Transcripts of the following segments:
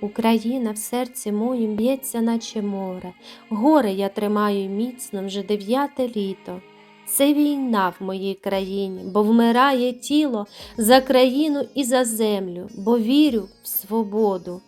Україна в серці моїм б'ється, наче море. Горе я тримаю міцно вже дев'яте літо. Це війна в моїй країні, бо вмирає тіло за країну і за землю, бо вірю в свободу.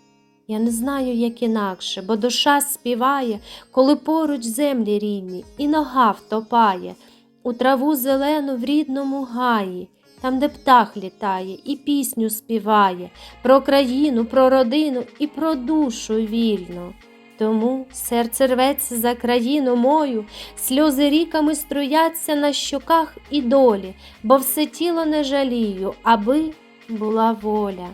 Я не знаю, як інакше, бо душа співає, коли поруч землі рідні, і нога втопає у траву зелену в рідному гаї, там, де птах літає, і пісню співає про країну, про родину і про душу вільну. Тому серце рветься за країну мою, сльози ріками струяться на щоках і долі, бо все тіло не жалію, аби була воля.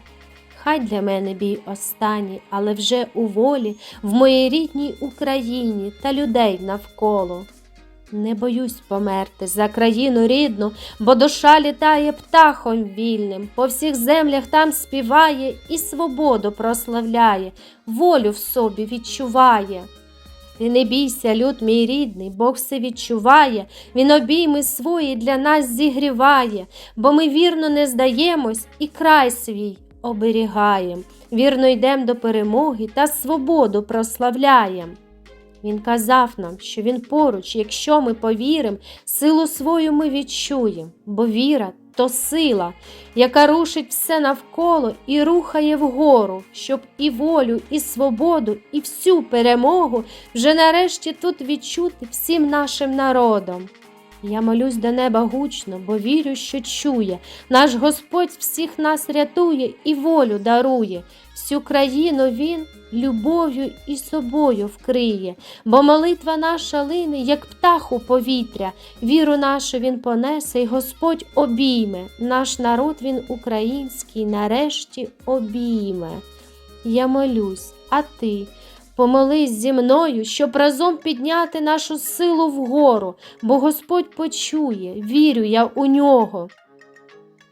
Хай для мене бій останній, але вже у волі, в моїй рідній Україні та людей навколо. Не боюсь померти за країну рідну, бо душа літає птахом вільним, по всіх землях там співає і свободу прославляє, волю в собі відчуває. Ти не бійся, люд мій рідний, Бог все відчуває, Він обійми свої для нас зігріває, бо ми вірно не здаємось і край свій оберігаєм, вірно йдем до перемоги та свободу прославляєм. Він казав нам, що він поруч, якщо ми повіримо, силу свою ми відчуємо, бо віра то сила, яка рушить все навколо і рухає вгору, щоб і волю, і свободу, і всю перемогу вже нарешті тут відчути всім нашим народом. Я молюсь до неба гучно, бо вірю, що чує. Наш Господь всіх нас рятує і волю дарує. Всю країну Він любов'ю і собою вкриє, бо молитва наша лине, як птах у повітря. Віру нашу Він понесе, і Господь обійме. Наш народ він український, нарешті обійме. Я молюсь, а ти. Помолись зі мною, щоб разом підняти нашу силу вгору, бо Господь почує, вірю я у нього.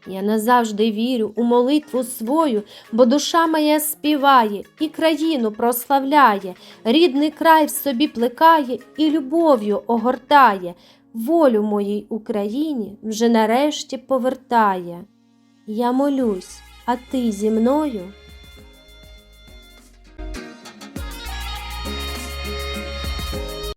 Я назавжди вірю у молитву свою, бо душа моя співає і країну прославляє, рідний край в собі плекає і любов'ю огортає, волю моїй Україні вже нарешті повертає. Я молюсь, а ти зі мною?